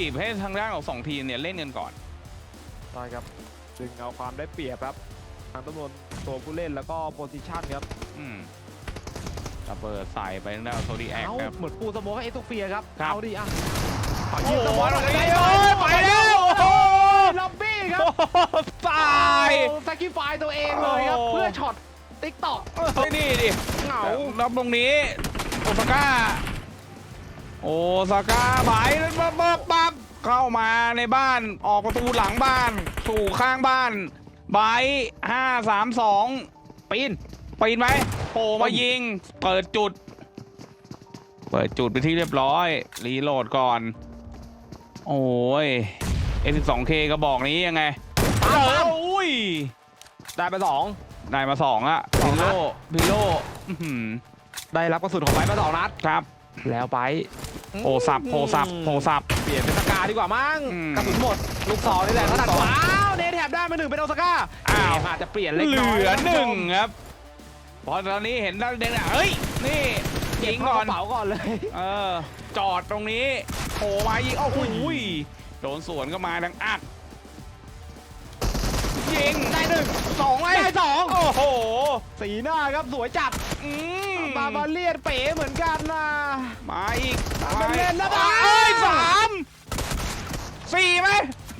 บีบให้ทางด้านของสองทีมเนี่ยเล่นกันก่อน ใช่ครับดึงเอาความได้เปรียบครับทางจำนวนตัวผู้เล่นแล้วก็โพซิชันครับอืมระเบิดใส่ไปทางด้านของโซดีแอคเอ้าครับ เหมือนปูสโมกให้เอตุกเฟียครับครับ เอาดิอะขอโอ้ยืมโหสโมกหน่อยไปได้แล้วไหมไปแล้วโอ้โหล็อบบี้ครับโอ้โหตายสักกี้ไฟตัวเองเลยครับโอ้เพื่อช็อตติ๊กต็อกเฮ้ยนี่ดิ เหงา รับตรงนี้โอซาก้า โอซาก้าไหายปั๊บปั๊บปั๊บเข้ามาในบ้านออกประตูหลังบ้าน สู่ข้างบ้านไบห้าสามสองปีนปีนไหมโผล่มายิง เปิดจุด เปิดจุดไปที่เรียบร้อย รีโหลดก่อน โอ้ย F12K กระบอกนี้ยังไงปาเอปาออุ้ยได้ไปสองได้มาสองอะสอพิงนัโลดพิโลอื้อหือได้รับกระสุนของไปมาสองนัดครับ แล้วไป โผล่สับโผล่สับโผล่สับเปลี่ยนเป็นสกาดีกว่ามั้งอืมกระสุนหมด ลูกสองนี่แหละขนาดว้าวเนทแถบได้มาหนึ่งเป็นโอซาก้าอ้าว เกมอาจจะเปลี่ยนเล็กเหน้อยลือหนึ่งคครับเพอตอนนี้เห็นด้านเด่นเฮ้ย นี่เก็ยิบงเข้าก่กอนระเป๋าก่อนเลย เออ จอดตรงนี้โผล่มายิงโอ้โหยโดนสวนก็มาดังอักยิงได้หนึ่งสองไอ้ได้สอง โอ้โห สีหน้าครับสวยจัด อืมบาบาเลียนเป๋เหมือนกันนะมาอีกทำเป็นเล่นนะมาเอ้ยสามสี่ไหม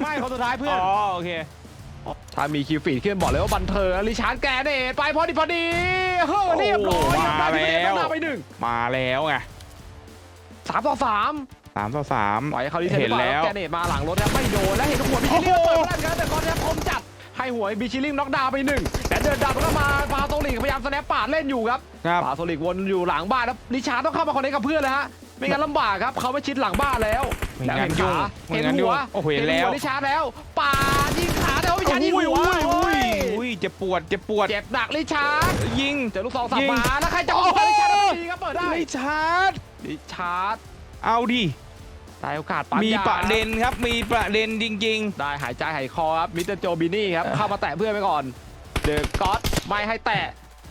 ไม่คนสุดท้ายเพื่อ๋อนอโอเค ถ้ามีคิวฟีดขึ้นบอกเลยว่าบันเทิงริชาร์ดแกรเนตไปพอดีพอดีเฮ้อเรียบร้อยครับได้ที่เล่นหน้าไปหนึ่งมาแล้วไงสามต่อสามสามต่อสามปล่อยให้เขาดีเทนเห็นหรือเปแล้ล่าวแกรเนตมาหลังรถครับไม่โดนและเห็นหัวบิชิลิงเปิดไม่ได้ครับแต่คอนแทบคมจัดให้หัวบิชิลิงน็อกดาวน์ไปหนึ่งแต่ เดินดับแล้วก็มาปาโตลิกพยายามสแนปปาดเล่นอยู่ครับครับปาโตลิกวนอยู่หลังบ้านแล้วริชาร์ดต้องเข้ามาคอนเนคกับเพื่อนเลยฮะไม่งั้นลำบากครับเขาไม่ชิดหลังบ้านแล้วไม่แล้วงั้เห็นนยุ่งขาไม่เห็นงั้นหัวยุ่งโอ้โหเห็นแล้วหัวริชาร์ดแล้วปาดยิงขาแต่ว่าริชาร์ดยิงอุ้ยหัวอุ้ยอุ้ยโอ้อุ้ยเจ็บปวดเจ็บปวดเจ็บหนักริชาร์ดยิงเจอลูกซองสับยิงมาแล้วใครจะโอ้ออกโหริชาร์ดทันทีครับเปิดได้ไม่ชาร์จริชาร์ดเอาดิได้โอกาสปั๊มมียาประเด็นครับมีประเด็นจริงได้หายใจหายคอครับมิสเตอร์โจบินี่ครับเข้ามาแตะเพื่อนไปก่อน เดอะก็อตไม่ให้แตะ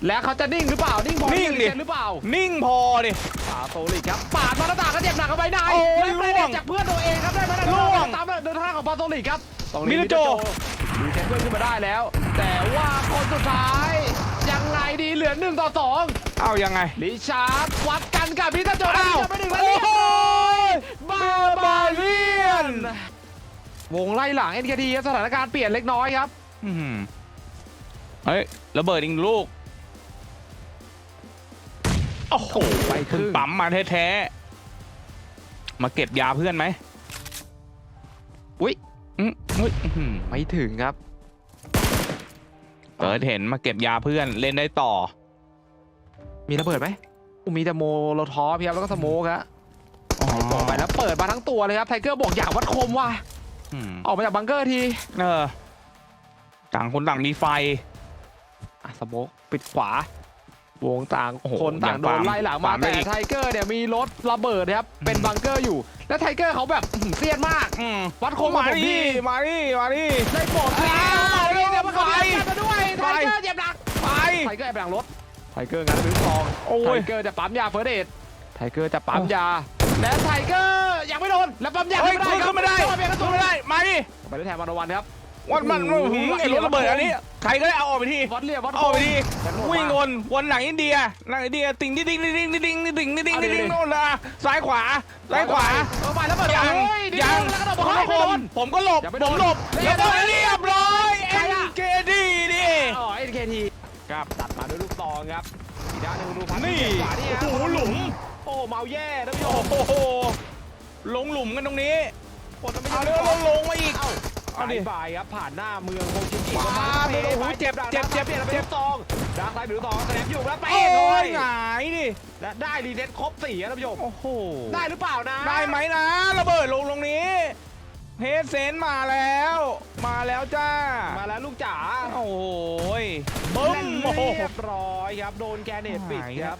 แล้วเขาจะนิ่งหรือเปล่า นิ่งพอนิ่งดิเซ็นหรือเปล่าๆนิ่งพอดิปาโตลิกครับปาดมาหน้าต่างก็เจ็บหนักเข้าไปได้โอ้ยและประล่เด็วนงจากเพื่อนตัวเองครับได้มาได้ล่วงตามเดินทางของปาโตลิกครับตรงมินี้สมิเตสอเตร์อร์โจโจ ดูเช็คเพื่อนขึ้นมาได้แล้ว แต่ว่าคนสุดท้าย ยังไงดีเหลือหนึ่งต่อสองเอายังไงลิชาร์ดวัดกันกับมิสเตอร์โจอ้าวไปหนึ่งแล้วเรียบร้อยบาบาเลียนวงไล่หลัง NKT ครับสถานการณ์เปลี่ยนเล็กน้อยครับ อื้อหือ เฮ้ยระเบิดอีกลูก โอ้โหไปครึ่งเพิ่งปั๊มมาแท้ๆ มาเก็บยาเพื่อนไหมอุ๊ยอืมอุ๊ยอื้อหือไม่ถึงครับเปิดเห็นมาเก็บยาเพื่อนเล่นได้ต่อ มีระเบิดไหมอู้มีแต่โมโลทอฟครับแล้วก็สโมกฮะอ๋อบอกไปแล้วเปิดมาทั้งตัวเลยครับไทเกอร์บอกอยากวัดคมว่ะอืมออกมาจากบังเกอร์ที เออ ต่างคนต่างมีไฟ อะสโมกปิดขวา วงต่างโอ้โหคนต่างโดยังนฟาร์มไล่หลังมา ฟาร์มได้แต่อีก ไทเกอร์เนี่ยมีรถระเบิดนะครับ เป็นอืมบังเกอร์อยู่ แล้วไทเกอร์เขาแบบอื้อหือเซียนมาก อืมวัดคมมากับผมดิพี่มาดิมาดิ ได้โปรดอ้าวมาดิเดี๋ยวมาไฟขับรถกันมาด้วยไฟไทเกอร์เจ็บหนักไป ไทเกอร์แอบหลังรถไทเกอร์งัดซื้อทองโอ้ไทยเกอร์จะปั๊มยาเฟิร์สเอดไทเกอร์จะปั๊มยา และไทเกอร์ยังไม่โดน และปั๊มยาเฮ้ยไม่ได้ขึ้นไม่ได้ครับเปลี่ยนกระสุขึ้นนไม่ได้ มาดิ ไปได้แทนวันวันครับ วันมันโอ้โหหืมไอ้รถระเบิดอันนี้ใครก็ได้เอาออกไปทีวัดเรียบวัดเอาออกไปทีแทนหมดวิ่งมาวนวนหลังอินเดียหลังอินเดียติ่งดิ๊งดิ๊งดิ๊งดิ๊งดิ๊งดิ๊งดิ๊งดิ๊งดิ๊งดิ๊งโน่นละซ้ายขวาซ้ายขวาเออไปแล้วเปิดยังโอ้ดียังแล้วก็โดนผมให้ก็ไม่ผโดมนผมก็หลบอย่าไปผโดนมหลบเรีเรียยบบร้ร้ออยยเรียบร้อยใครอะ NKD ดิอ๋อ NKT ครับตัดมาด้วยลูกซองครับอีกด้านหนึงดูพันนี่ขวานี่ฮะโอ้โหหลุมโอ้เมาแย่ท่านผู้ชโอ้มโหลงหลุมกันตรงนี้โอ้แต่ไม่เอาใช่เรื่องลงมาอีก เอ้าเอาดิบายครับผ่านหน้าเมืองโฮชิกิมาก็มาโอ้โหเจ็บเจ็บเจ็บเปลี่ยนเป็นเจ็ลูบกซองดาร์กไซด์เป็นลูกซองแสดงอยู่แล้วไปโอ้เลย ยหงายดิ และได้รีเดนครบสี่ครับท่านผู้ชมโอ้โห ได้หรือเปล่านะได้ไหมนะ ระเบิดลงตรงนี้เฮดเซนมาแล้ว มาแล้วจ้า มาแล้วลูกจ๋าโอ้โหยบึ้มแล่นโอ้โห เรียบร้อยครับ โดนแกเนตปิดหายครับ